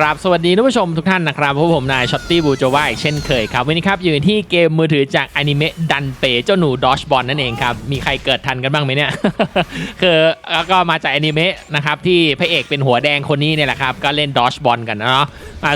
ครับสวัสดีท่านผู้ชมทุกท่านนะครับพวกผมนายช็อตตี้บูโจวาอีกเช่นเคยครับ วันนี้ครับอยู่ที่เกมมือถือจากอนิเมะดันเปเจ้าหนูดอชบอลนั่นเองครับ มีใครเกิดทันกันบ้างไหมเนี่ย คือแล้วก็มาจากอนิเมะนะครับที่พระเอกเป็นหัวแดงคนนี้เนี่ยแหละครับ ก็เล่นดอชบอลกันเนาะ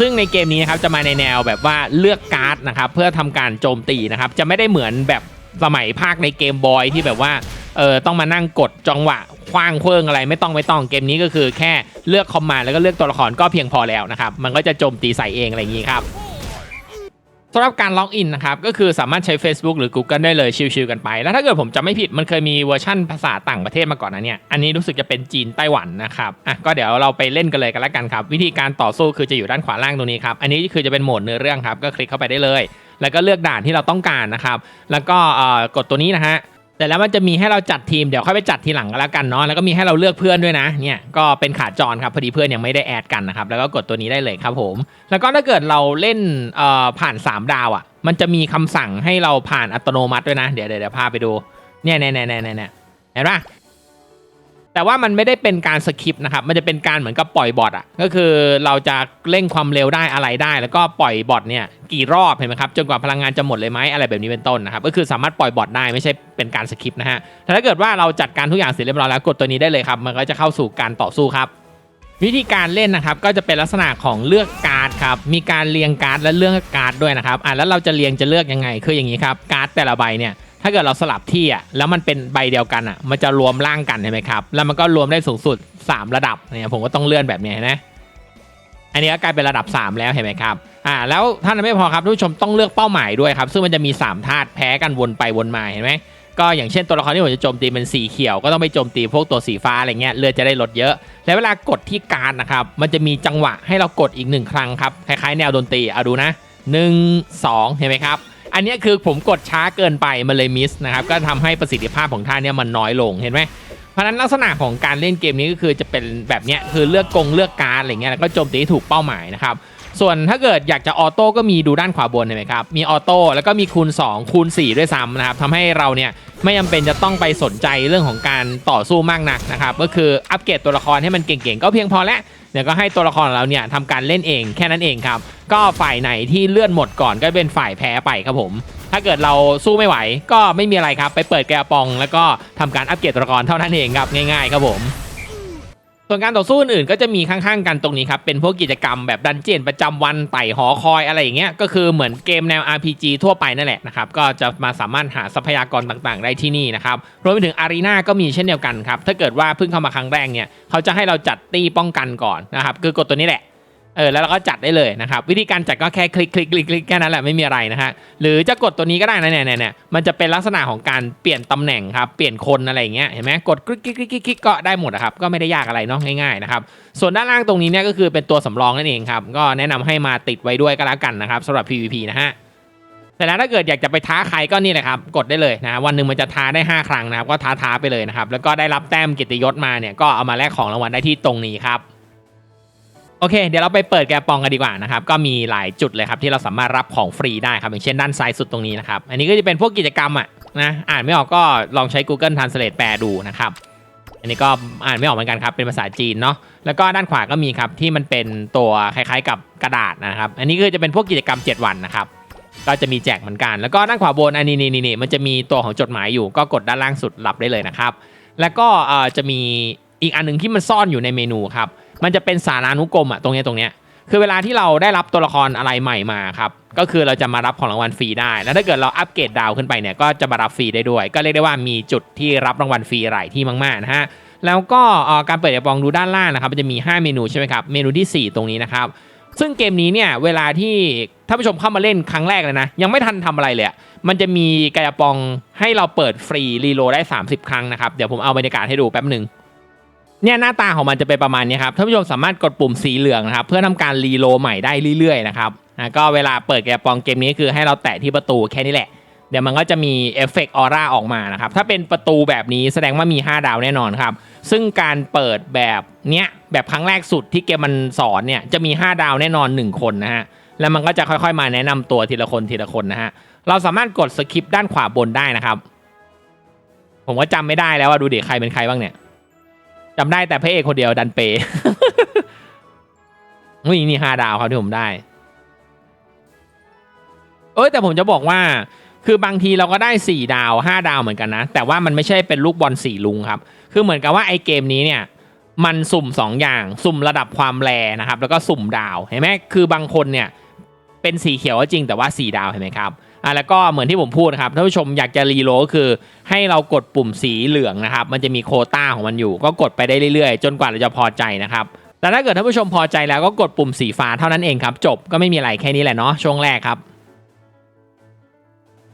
ซึ่งในเกมนี้ครับจะมาในแนวแบบว่าเลือกการ์ดนะครับเพื่อทำการโจมตีนะครับจะไม่ได้เหมือนแบบสมัยภาคในเกมบอยที่แบบว่า เออต้องมานั่งกดจังหวะคว้างเครื่องอะไรไม่ต้องไม่ต้องเกมนี้ก็คือแค่เลือกคอมมานด์แล้วก็เลือกตัวละครก็เพียงพอแล้วนะครับมันก็จะโจมตีใส่เองอะไรอย่างนี้ครับสำหรับการล็อกอินนะครับก็คือสามารถใช้ Facebook หรือ Google ได้เลยชิลๆกันไป แล้วถ้าเกิดผมจำไม่ผิดมันเคยมีเวอร์ชั่นภาษาต่างประเทศมาก่อนนะเนี่ยอันนี้รู้สึกจะเป็นจีนไต้หวันนะครับอะก็เดี๋ยวเราไปเล่นกันเลยกันล้วกันครับ วิธีการต่อสู้คือจะอยู่ด้านขวาล่างตรงนี้ครับอันนี้คือจะเป็นโหมดเนื้อเรื่องครับก็คลิกเข้าไปได้เลย แล้วก็เลือกด่านที่เราต้องการนะครับแล้วก็กดตัวนี้นะฮะ แต่แล้วมันจะมีให้เราจัดทีมเดี๋ยวค่อยไปจัดทีหลังก็แล้วกันเนาะแล้วก็มีให้เราเลือกเพื่อนด้วยนะเนี่ยก็เป็นขาจรครับพอดีเพื่อนยังไม่ได้แอดกันนะครับแล้วก็กดตัวนี้ได้เลยครับผม แล้วก็ถ้าเกิดเราเล่นเอ่อผ่าน 3 ดาวอะ่ะ มันจะมีคำสั่งให้เราผ่านอัตโนมัติด้วยนะเดี๋ยวเดี๋ยวเดี๋ยวพาไปดูเนี่ยเนี่ยเนี่ยเนี่ยเนี่ยเห็นปะ แต่ว่ามันไม่ได้เป็นการสคริปนะครับ มันจะเป็นการเหมือนกับปล่อยบอทอะ ก็คือเราจะเร่งความเร็วได้อะไรได้ แล้วก็ปล่อยบอทเนี่ยกี่รอบเห็นไหมครับ จนกว่าพลังงานจะหมดเลยไหมอะไรแบบนี้เป็นต้นนะครับ ก็คือสามารถปล่อยบอทได้ไม่ใช่เป็นการสคริปนะฮะแต่ถ้าเกิดว่าเราจัดการทุกอย่างเสร็จเรียบร้อยแล้วกดตัวนี้ได้เลยครับ มันก็จะเข้าสู่การต่อสู้ครับวิธีการเล่นนะครับก็จะเป็นลักษณะของเลือกการ์ดครับมีการเรียงการ์ดและเลือกการ์ดด้วยนะครับอะแล้วเราจะเรียงจะเลือกยังไงคืออย่างนี้ครับการ์ดแต่ละใบเนี่ย ถ้าเกิดเราสลับที่อะแล้วมันเป็นใบเดียวกันอะ มันจะรวมร่างกันใช่ไหมครับ แล้วมันก็รวมได้สูงสุด 3 ระดับเนี่ยผมก็ต้องเลื่อนแบบนี้นไหมอันนี้ก็กลายเป็นระดับ 3 แล้วเห็นไหมครับอ่าแล้วท่านนนไม่พอครับทุกผู้ชมต้องเลือกเป้าหมายด้วยครับ ซึ่งมันจะมี3ธาตุแพ้กันวนไปวนมาเห็นไหมก็อย่างเช่นตัวละครที่ผมจะโจมตีเป็นสีเขียวก็ต้องไปโจมตีพวกตัวสีฟ้าอะไรเงี้ยเลือดจะได้ลดเยอะ แล้วเวลากดที่การนะครับมันจะมีจังหวะให้เรากดอีกหนึ่งครั้งครับคล้ายๆแนวดนตรีเอาดูนะหนึ่งสองเห็นไหมครับ อันนี้คือผมกดช้าเกินไปมันเลยมิสนะครับก็ทำให้ประสิทธิภาพของท่าเนี้ยมันน้อยลงเห็นไหมเพราะนั้นลักษณะของการเล่นเกมนี้ก็คือจะเป็นแบบเนี้ยคือเลือกกงเลือกการอะไรเงี้ยแล้วก็โจมตีถูกเป้าหมายนะครับ ส่วนถ้าเกิดอยากจะออโต้ก็มีดูด้านขวาบนเห็นไหมครับ มีออโต้แล้วก็มีคูณ 2 คูณ 4 ด้วยซ้ำนะครับทำให้เราเนี่ยไม่จำเป็นจะต้องไปสนใจเรื่องของการต่อสู้มากนักนะครับ ก็คืออัปเกรดตัวละครให้มันเก่งๆ ก็เพียงพอแล้วเดี๋ยวก็ให้ตัวละครเราเนี่ยทำการเล่นเองแค่นั้นเองครับ ก็ฝ่ายไหนที่เลื่อนหมดก่อนก็เป็นฝ่ายแพ้ไปครับผม ถ้าเกิดเราสู้ไม่ไหวก็ไม่มีอะไรครับ ไปเปิดแกะปอง แล้วก็ทำการอัปเกรดตัวละครเท่านั้นเองครับง่ายๆครับผม ส่วนการต่อสู้อื่นก็จะมีข้างๆกันตรงนี้ครับ เป็นพวกกิจกรรมแบบดันเจียนประจำวันไต่หอคอยอะไรอย่างเงี้ยก็คือเหมือนเกมแนว RPG ทั่วไปนั่นแหละนะครับ ก็จะมาสามารถหาทรัพยากรต่างๆ ได้ที่นี่นะครับรวมไปถึงอารีนาก็มีเช่นเดียวกันครับ ถ้าเกิดว่าเพิ่งเข้ามาครั้งแรกเนี่ยเขาจะให้เราจัดตีป้องกันก่อนนะครับคือกดตัวนี้แหละ เออแล้วเราก็จัดได้เลยนะครับ วิธีการจัดก็แค่คลิกคลิกคลิกคลิกแค่นั้นแหละไม่มีอะไรนะฮะหรือจะกดตัวนี้ก็ได้นะเนี่ยเนี่ยเนี่ยมันจะเป็นลักษณะของการเปลี่ยนตำแหน่งครับเปลี่ยนคนอะไรอย่างเงี้ยเห็นไหมกดคลิกคลิกคลิกคลิกก็ได้หมดนะครับก็ไม่ได้ยากอะไรเนาะง่ายๆนะครับส่วนด้านล่างตรงนี้เนี่ยก็คือเป็นตัวสำรองนั่นเองครับก็แนะนำให้มาติดไว้ด้วยก็แล้วกันนะครับสำหรับ PVP นะฮะแต่แล้วถ้าเกิดอยากจะไปท้าใครก็นี่แหละครับกดได้เลยนะวันหนึ่งมันจะท้าได้ 5 ครั้งนะครับก็ท้าท้าไปเลยนะครับแล้วก็ได้รับแต้มกียรติยศมาเนี่ยก็เอามาแลกของรางวัลได้ที่ตรงนี้ครับ โอเค เดี๋ยวเราไปเปิดแกปองกันดีกว่านะครับ ก็มีหลายจุดเลยครับที่เราสามารถรับของฟรีได้ครับ อย่างเช่นด้านซ้ายสุดตรงนี้นะครับ อันนี้ก็จะเป็นพวกกิจกรรมอะนะอ่านไม่ออกก็ลองใช้ Google Translate แปลดูนะครับ อันนี้ก็อ่านไม่ออกเหมือนกันครับ เป็นภาษาจีนเนาะแล้วก็ด้านขวาก็มีครับที่มันเป็นตัวคล้ายๆ กับกระดาษนะครับ อันนี้คือจะเป็นพวกกิจกรรม 7 วันนะครับก็จะมีแจกเหมือนกัน แล้วก็ด้านขวาบนอันนี้นี่นี่มันจะมีตัวของจดหมายอยู่ ก็กดด้านล่างสุดรับได้เลยนะครับ แล้วก็จะมีอีกอันหนึ่งที่มันซ่อนอยู่ในเมนูครับ มันจะเป็นสารานุกรมอะตรงเนี้ยตรงเนี้ยคือเวลาที่เราได้รับตัวละครอะไรใหม่มาครับก็คือเราจะมารับของรางวัลฟรีได้ แล้วถ้าเกิดเราอัปเกรดดาวขึ้นไปเนี่ยก็จะมารับฟรีได้ด้วย ก็เรียกได้ว่ามีจุดที่รับรางวัลฟรีหลายที่มากๆนะฮะแล้วก็การเปิดกระปองดูด้านล่างนะครับมันจะมี 5 เมนูใช่ไหมครับเมนูที่ 4 ตรงนี้นะครับซึ่งเกมนี้เนี่ยเวลาที่ท่านผู้ชมเข้ามาเล่นครั้งแรกเลยนะ ยังไม่ทันทำอะไรเลยมันจะมีกระปองให้เราเปิดฟรีรีโลได้ 30 ครั้งนะครับ เดี๋ยวผมเอาบรรยากาศให้ดูแป๊บหนึ่ง เนี่ยหน้าตาของมันจะเป็นประมาณนี้ครับท่านผู้ชมสามารถกดปุ่มสีเหลืองนะครับ เพื่อทำการรีโลใหม่ได้เรื่อยๆนะครับนะก็เวลาเปิดแกปองเกมนี้คือให้เราแตะที่ประตูแค่นี้แหละ เดี๋ยวมันก็จะมีเอฟเฟกต์ออร่าออกมานะครับ ถ้าเป็นประตูแบบนี้แสดงว่ามี 5 ดาวแน่นอนครับ ซึ่งการเปิดแบบเนี้ยแบบครั้งแรกสุดที่เกมมันสอนเนี่ยจะมี 5 ดาวแน่นอน 1 คนนะฮะแล้วมันก็จะค่อยๆ มาแนะนำตัวทีละคนทีละคนนะฮะเราสามารถกดสคริปด้านขวาบนได้นะครับ ผมก็จำไม่ได้แล้วว่าดูดิใครเป็นใครบ้างเนี่ย จำได้แต่พระเอกคนเดียวดันเปอนี่นี่ห้าดาวครับที่ผมได้ เอ้ยแต่ผมจะบอกว่า คือบางทีเราก็ได้4ดาว5ดาวเหมือนกันนะ แต่ว่ามันไม่ใช่เป็นลูกบอลสี่ลุงครับ คือเหมือนกับว่าไอเกมนี้เนี่ย มันสุ่ม2องอย่าง สุ่มระดับความแรนะครับ แล้วก็สุ่มดาวเห็นไหมคือบางคนเนี่ย เป็นสีเขียวก็จริงแต่ว่า4ดาวเห็นไหมครับ อะแล้วก็เหมือนที่ผมพูดนะครับท่านผู้ชมอยากจะรีโหลก็คือ ให้เรากดปุ่มสีเหลืองนะครับ มันจะมีโคต้าของมันอยู่ ก็กดไปได้เรื่อยๆ จนกว่าเราจะพอใจนะครับแต่ถ้าเกิดท่านผู้ชมพอใจแล้วก็กดปุ่มสีฟ้าเท่านั้นเองครับ จบก็ไม่มีอะไรแค่นี้แหละเนาะช่วงแรกครับ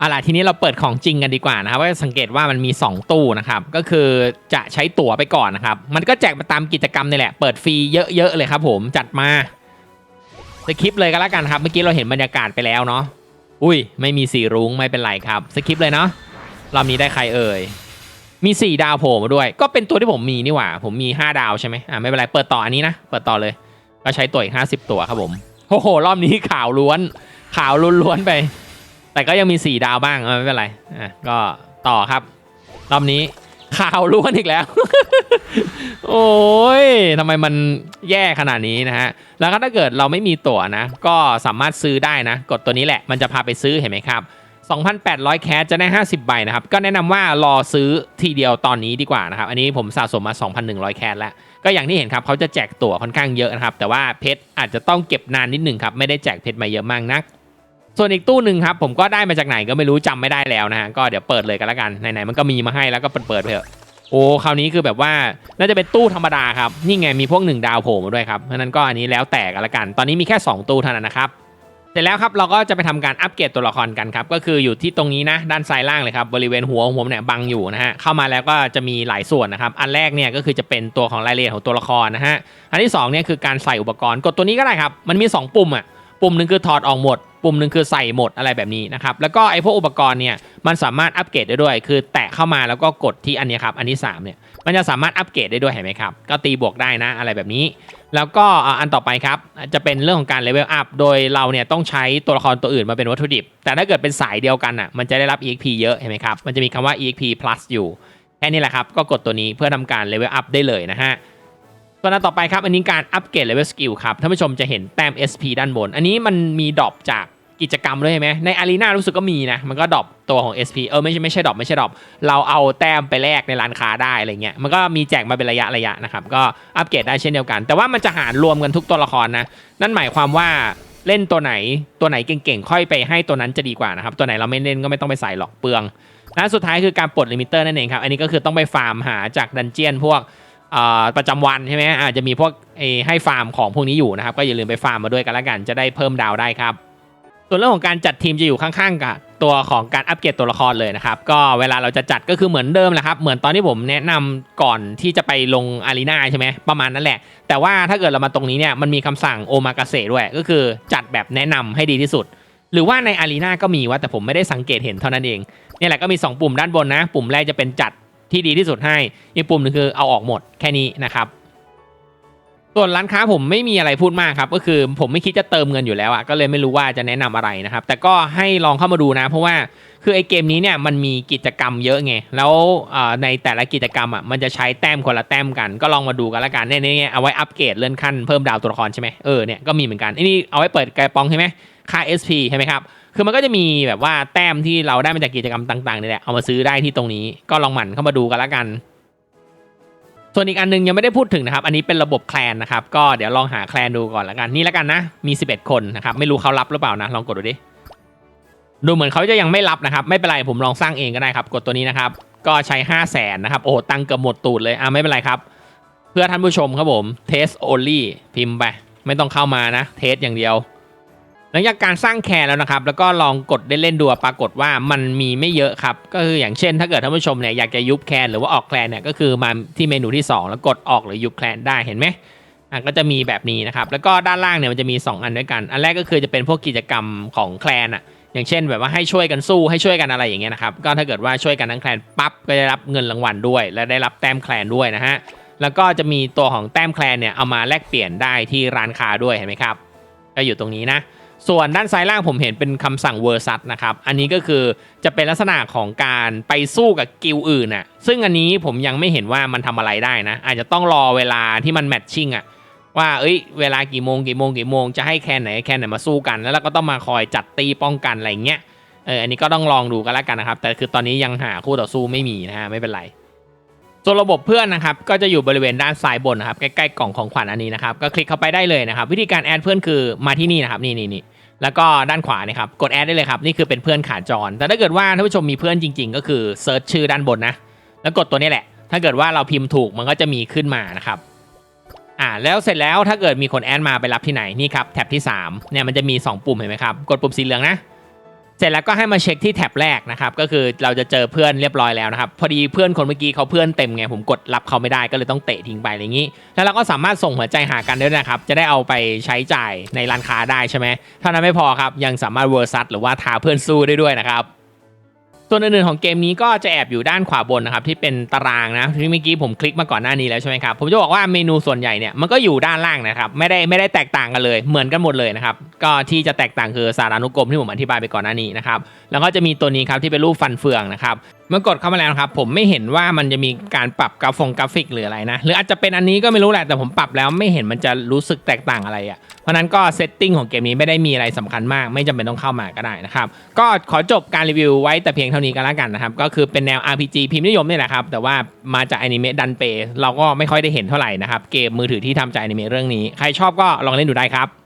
อาล่ะทีนี้เราเปิดของจริงกันดีกว่านะครับก็จะสังเกตว่ามันมี 2 ตู้นะครับ ก็คือจะใช้ตั๋วไปก่อนนะครับ มันก็แจกมาตามกิจกรรมนี่แหละ เปิดฟรีเยอะๆเลยครับผมจัดมาสคริปเลยก็แล้วกันครับ เมื่อกี้เราเห็นบรรยากาศไปแล้วเนาะ อุ้ย ไม่มีสีรุ้งไม่เป็นไรครับสคริปเลยเนาะรอบนี้ได้ใครเอ่ย มี 4 ดาวโผล่มาด้วย ก็เป็นตัวที่ผมมีนี่หว่า ผมมี 5 ดาวใช่ไหมอ่าไม่เป็นไรเปิดต่ออันนี้นะ เปิดต่อเลย ก็ใช้ตัวอีก 50 ตัวครับผมโอ้โห รอบนี้ข่าวล้วนข่าวล้วนๆไป แต่ก็ยังมี 4 ดาวบ้างไม่เป็นไรอะก็ต่อครับ รอบนี้ ข่าวล้วนอีกแล้ว โอ้ยทำไมมันแย่ขนาดนี้นะฮะ แล้วก็ถ้าเกิดเราไม่มีตั๋วนะ ก็สามารถซื้อได้นะ กดตัวนี้แหละ มันจะพาไปซื้อเห็นไหมครับ 2,800 แคสจะได้ 50 ใบนะครับ ก็แนะนำว่ารอซื้อทีเดียวตอนนี้ดีกว่านะครับ อันนี้ผมสะสมมา 2,100 แคสแล้ว ก็อย่างที่เห็นครับเขาจะแจกตั๋วค่อนข้างเยอะนะครับ แต่ว่าเพชรอาจจะต้องเก็บนานนิดหนึ่งครับ ไม่ได้แจกเพชรมาเยอะมากนัก ส่วนอีกตู้หนึ่งครับผมก็ได้มาจากไหนก็ไม่รู้จำไม่ได้แล้วนะฮะก็เดี๋ยวเปิดเลยกันแล้วกันไหนๆมันก็มีมาให้แล้วก็เปิดเปิดไปเถอะโอ้คราวนี้คือแบบว่าน่าจะเป็นตู้ธรรมดาครับนี่ไงมีพวกหนึ่งดาวโผล่มาด้วยครับเพราะนั้นก็อันนี้แล้วแต่กันละกัน ตอนนี้มีแค่ 2 ตู้เท่านั้นนะครับเสร็จแล้วครับเราก็จะไปทำการอัปเกรดตัวละครกันครับก็คืออยู่ที่ตรงนี้นะด้านซ้ายล่างเลยครับบริเวณหัวของผมเนี่ยบังอยู่นะฮะเข้ามาแล้วก็จะมีหลายส่วนนะครับอันแรกเนี่ยก็คือจะเป็นตัวของรายละเอียดของตัวละครนะฮะอันที่สองเนี่ยคือการใส่อุปกรณ์กดตัวนี้ก็ได้ครับมันมี 2 ปุ่มอะปุ่มหนึ่งคือถอดออกหมด ปุ่มหนึ่งคือใส่หมดอะไรแบบนี้นะครับ แล้วก็ไอ้พวกอุปกรณ์เนี่ยมันสามารถอัปเกรดได้ด้วย คือแตะเข้ามาแล้วก็กดที่อันนี้ครับ อันที่สามเนี่ยมันจะสามารถอัปเกรดได้ด้วยเห็นไหมครับ ก็ตีบวกได้นะอะไรแบบนี้ แล้วก็อันต่อไปครับ จะเป็นเรื่องของการเลเวลอัพโดยเราเนี่ยต้องใช้ตัวละครตัวอื่นมาเป็นวัตถุดิบ แต่ถ้าเกิดเป็นสายเดียวกันอะมันจะได้รับ EXP เยอะเห็นไหมครับมันจะมีคำว่า EXP plus อยู่แค่นี้แหละครับก็กดตัวนี้เพื่อทำการเลเวลอัพได้เลยนะฮะส่วนอันต่อไปครับ อันนี้การอัปเกรดเลเวลสกิลครับท่านผู้ชมจะเห็นแต้ม SP ด้านบน อันนี้มันมีดรอปจาก กิจกรรมด้วยใช่ไหมในอารีนารู้สึกก็มีนะ มันก็ดรอปตัวของ SP เออไม่ใช่ไม่ใช่ดรอปไม่ใช่ดรอปเราเอาแต้มไปแลกในร้านค้าได้อะไรเงี้ยมันก็มีแจกมาเป็นระยะระยะนะครับ ก็อัปเกรดได้เช่นเดียวกัน แต่ว่ามันจะหารรวมกันทุกตัวละครนะ นั่นหมายความว่าเล่นตัวไหนตัวไหนเก่งๆ ค่อยไปให้ตัวนั้นจะดีกว่านะครับ ตัวไหนเราไม่เล่นก็ไม่ต้องไปใส่หรอกเปลืองและสุดท้ายคือการปลดลิมิเตอร์นั่นเองครับ อันนี้ก็คือต้องไปฟาร์มหาจากดันเจียนพวกประจำวันใช่ไหมอาจจะมีพวกให้ฟาร์มของพวกนี้อยู่นะครับ ก็อย่าลืมไปฟาร์มมาด้วยกันละกันจะได้เพิ่มดาวได้ครับ ส่วนเรื่องของการจัดทีมจะอยู่ข้างๆ กับตัวของการอัปเกรดตัวละครเลยนะครับ ก็เวลาเราจะจัดก็คือเหมือนเดิมแหละครับ เหมือนตอนที่ผมแนะนำก่อนที่จะไปลงอารีนาใช่ไหมประมาณนั้นแหละ แต่ว่าถ้าเกิดเรามาตรงนี้เนี่ยมันมีคำสั่งโอมากาเสด้วย ก็คือจัดแบบแนะนำให้ดีที่สุด หรือว่าในอารีนาก็มีว่าแต่ผมไม่ได้สังเกตเห็นเท่านั้นเองเนี่ยแหละก็มี 2 ปุ่มด้านบนนะ ปุ่มแรกจะเป็นจัดที่ดีที่สุดให้ อีกปุ่มหนึงคือเอาออกหมดแค่นี้นะครับ ส่วนร้านค้าผมไม่มีอะไรพูดมากครับ ก็คือผมไม่คิดจะเติมเงินอยู่แล้วอะก็เลยไม่รู้ว่าจะแนะนำอะไรนะครับ แต่ก็ให้ลองเข้ามาดูนะ เพราะว่าคือไอเกมนี้เนี่ยมันมีกิจกรรมเยอะไงแล้วในแต่ละกิจกรรมอะมันจะใช้แต้มคนละแต้มกัน ก็ลองมาดูกันละกันเนี่ยเนี่ยเอาไว้อัปเกรดเลื่อนขั้นเพิ่มดาวตัวละครใช่ไหมเออเนี่ยก็มีเหมือนกันไอ้นี่เอาไว้เปิดกระป๋องใช่ไหมค่า SP ใช่ไหมครับคือมันก็จะมีแบบว่าแต้มที่เราได้มาจากกิจกรรมต่างๆนี่แหละเอามาซื้อได้ที่ตรงนี้ก็ลองหมั่นเข้ามาดูกันละกัน ส่วนอีกอันหนึงยังไม่ได้พูดถึงนะครับ อันนี้เป็นระบบแคลนนะครับ ก็เดี๋ยวลองหาแคลนดูก่อนละกัน นี่ละกันนะ มี 11 คนนะครับ ไม่รู้เขารับหรือเปล่านะ ลองกดดูดิ ดูเหมือนเขาจะยังไม่รับนะครับ ไม่เป็นไรผมลองสร้างเองก็ได้ครับ กดตัวนี้นะครับ ก็ใช้ 5 0 0แสนนะครับ โอ้ตังเกือบหมดตูดเลย อะไม่เป็นไรครับ เพื่อท่านผู้ชมครับผม test only พิมพ์ไป ไม่ต้องเข้ามานะ เทสอย่างเดียว หลังจากการสร้างแคร์แล้วนะครับ แล้วก็ลองกดได้เล่นดูปรากฏว่ามันมีไม่เยอะครับ ก็คืออย่างเช่น ถ้าเกิดท่านผู้ชมเนี่ยอยากจะยุบแคร์หรือว่าออกแคร์เนี่ยก็คือมาที่เมนูที่ 2 แล้วกดออกหรือยุบแคร์ได้เห็นไหมอะก็จะมีแบบนี้นะครับแล้วก็ด้านล่างเนี่ยมันจะมี 2 อันด้วยกัน อันแรกก็คือจะเป็นพวกกิจกรรมของแคลนอะอย่างเช่นแบบว่าให้ช่วยกันสู้ให้ช่วยกันอะไรอย่างเงี้ยนะครับก็ถ้าเกิดว่าช่วยกันทั้งแคลนปั๊บก็ได้รับเงินรางวัลด้วย และได้รับแต้มแคลนด้วยนะฮะแล้วก็จะมีตัวของแต้มแคลนเนี่ยเอามาแลกเปลี่ยนได้ที่ร้านค้าด้วยเห็นไหมครับก็อยู่ตรงนี้นะ ส่วนด้านซ้ายล่างผมเห็นเป็นคำสั่งเวอร์ซัสนะครับ อันนี้ก็คือจะเป็นลักษณะของการไปสู้กับกิลอื่นน่ะ ซึ่งอันนี้ผมยังไม่เห็นว่ามันทำอะไรได้นะ อาจจะต้องรอเวลาที่มันแมทชิ่งอะ ว่า เอ้ย เวลากี่โมงกี่โมงกี่โมงจะให้แคนไหนแคนไหนมาสู้กัน แล้วเราก็ต้องมาคอยจัดตีป้องกันอะไรเงี้ย เออ อันนี้ก็ต้องลองดูกันแล้วกันนะครับ แต่คือตอนนี้ยังหาคู่ต่อสู้ไม่มีนะฮะ ไม่เป็นไร ส่วนระบบเพื่อนนะครับก็จะอยู่บริเวณด้านซ้ายบนนะครับใกล้ๆกล่องของขวัญอันนี้นะครับก็คลิกเข้าไปได้เลยนะครับ วิธีการแอดเพื่อนคือมาที่นี่นะครับนี่นี่นี่แล้วก็ด้านขวานี่ครับกดแอดได้เลยครับนี่คือเป็นเพื่อนขาจร แต่ถ้าเกิดว่าท่านผู้ชมมีเพื่อนจริง ๆ ก็คือเซิร์ชชื่อด้านบนนะแล้วกดตัวนี้แหละ ถ้าเกิดว่าเราพิมพ์ถูกมันก็จะมีขึ้นมานะครับอ่าแล้วเสร็จแล้วถ้าเกิดมีคนแอดมาไปรับที่ไหนนี่ครับแท็บที่3เนี่ยมันจะมี 2 ปุ่มเห็นไหมครับกดปุ่มสีเหลืองนะ เสร็จแล้วก็ให้มาเช็คที่แท็บแรกนะครับ ก็คือเราจะเจอเพื่อนเรียบร้อยแล้วนะครับ พอดีเพื่อนคนเมื่อกี้เขาเพื่อนเต็มไงผมกดรับเขาไม่ได้ก็เลยต้องเตะทิ้งไปอะไรอย่างนี้ แล้วเราก็สามารถส่งหัวใจหากันด้วยนะครับ จะได้เอาไปใช้จ่ายในร้านค้าได้ใช่ไหมเท่านั้นไม่พอครับยังสามารถเวอร์ซัสหรือว่าท้าเพื่อนสู้ได้ด้วยนะครับ ส่วนอื่นๆของเกมนี้ก็จะแอบอยู่ด้านขวาบนนะครับที่เป็นตารางนะที่เมื่อกี้ผมคลิกมาก่อนหน้านี้แล้วใช่ไหมครับผมจะบอกว่าเมนูส่วนใหญ่เนี่ยมันก็อยู่ด้านล่างนะครับไม่ได้ไม่ได้แตกต่างกันเลยเหมือนกันหมดเลยนะครับก็ที่จะแตกต่างคือสารานุกรมที่ผมอธิบายไปก่อนหน้านี้นะครับแล้วก็จะมีตัวนี้ครับที่เป็นรูปฟันเฟืองนะครับ เมื่อกดเข้ามาแล้วครับ ผมไม่เห็นว่ามันจะมีการปรับกราฟงกราฟิกหรืออะไรนะ หรืออาจจะเป็นอันนี้ก็ไม่รู้แหละแต่ผมปรับแล้วไม่เห็นมันจะรู้สึกแตกต่างอะไรอะเพราะนั้นก็เซตติ้งของเกมนี้ไม่ได้มีอะไรสำคัญมาก ไม่จำเป็นต้องเข้ามาก็ได้นะครับ ก็ขอจบการรีวิวไว้แต่เพียงเท่านี้ก็แล้วกันนะครับ ก็คือเป็นแนว RPG พิมพ์นิยมนี่แหละครับ แต่ว่ามาจากอนิเมะดันเปเราก็ไม่ค่อยได้เห็นเท่าไหร่นะครับเกมมือถือที่ทำจากอนิเมะเรื่องนี้ ใครชอบก็ลองเล่นดูได้ครับ